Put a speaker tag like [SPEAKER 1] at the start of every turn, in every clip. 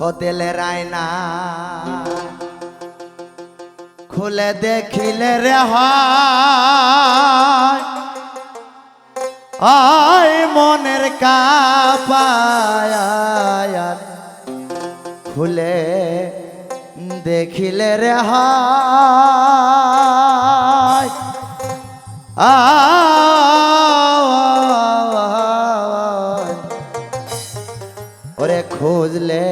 [SPEAKER 1] হোটেলের আয়না খুলে দেখিলে রে হয়। মনের কাপায় খুলে দেখিলে রে হয়। আয় ওরে খুঁজলে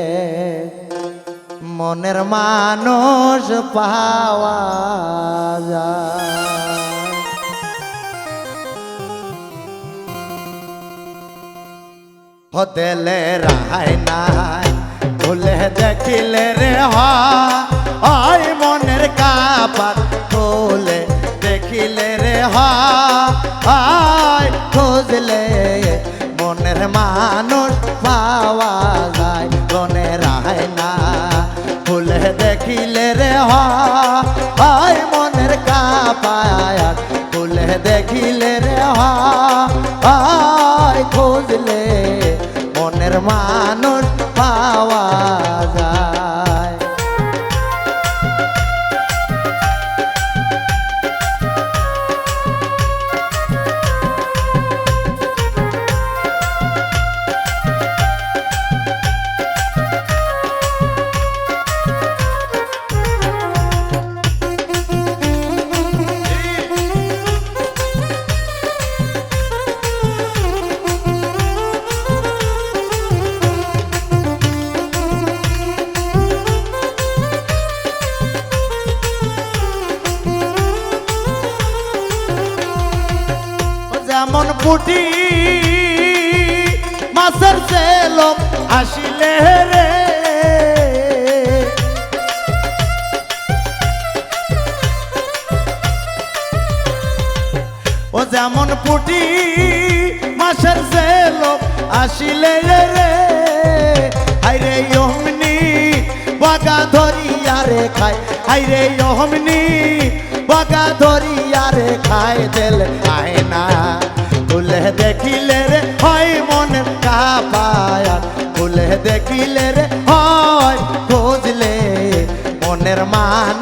[SPEAKER 1] মনের মানুষ পাওয়া যায়। হোটেলে রায় নাই ভুলে দেখিলে রে হয় মনের কাপার খুলে দেখিলে রে হয় খুঁজলে মনের মানুষ পাওয়া যায়, মনে রায় না। ফুলে দেখিলে রে হয় মনের কাপায় ফুলে দেখিলে রে হয় খুঁজলে মনের মানুষ পুটি মাছের সেলম আসিলে রে। ও যেমন পুটি, মাছের সেলম আসিলে রে। আইরে অমনি, বাগা ধরিয়া রে খায়। আইরে অমনি দেখিলে রে হয় খুঁজলে মনের মানুষ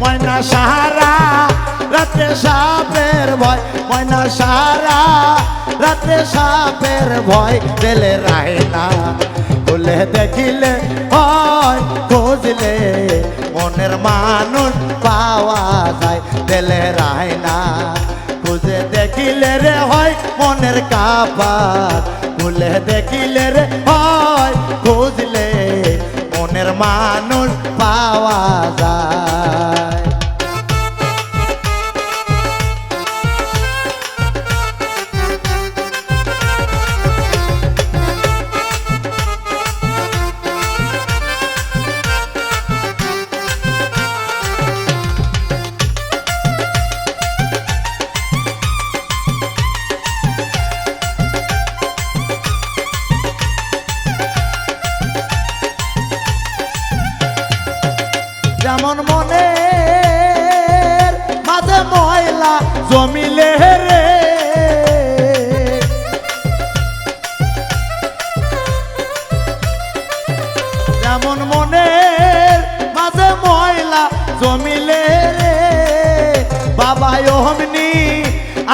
[SPEAKER 1] ময়না সাহারা, রাতে সাপের ভয়, ময়না সাহারা, রাতে সাপের ভয় দিলে রায় না বলে দেখিলে হয় খুঁজলে মনের মানুষ পাওয়া যায় দিলে রায় না খুঁজে দেখিলে রে হয় মনের কাপার খুলে দেখিলে রে হয়, খুঁজলে মনের মানুষ পাওয়া যায়। যেমন মনে মাঝে ময়লা জমিলে রে। যেমন মনে মাঝে ময়লা জমিলে রে। বাবা অমনি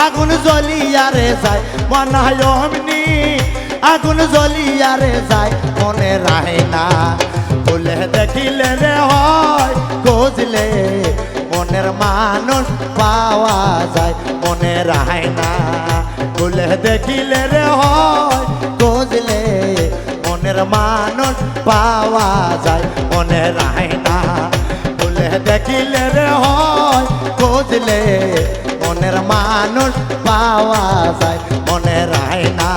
[SPEAKER 1] আগুন জ্বলিয়ারে যায় মনায় অমনি আগুন জ্বলিয়ারে যায়, মনে রাহে না। বলে দেখিলে রে হয় খুঁজলে মনের মানুষ পাওয়া যায় মনে রায় না খুলে দেখিলে রে হয় খুঁজলে মনের মানুষ পাওয়া যায় মনে রায় না খুলে দেখিলে রে হয় খুঁজলে মনের মানুষ পাওয়া যায় মনে রায় না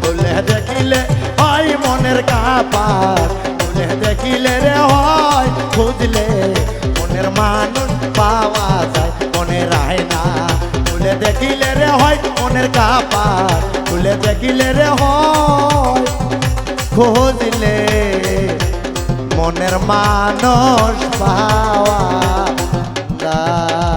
[SPEAKER 1] খুলে দেখিলে হয় মনের কাপার খুলে দেখিলে রে হয়, খুঁজলে মনের মানুষ পাওয়া যায় মনে রায় না খুলে দেখিলে রে হয়, মনের কাপার। খুলে দেখিলে রে হয়, খুঁজলে মনের মানুষ পাওয়া যায়।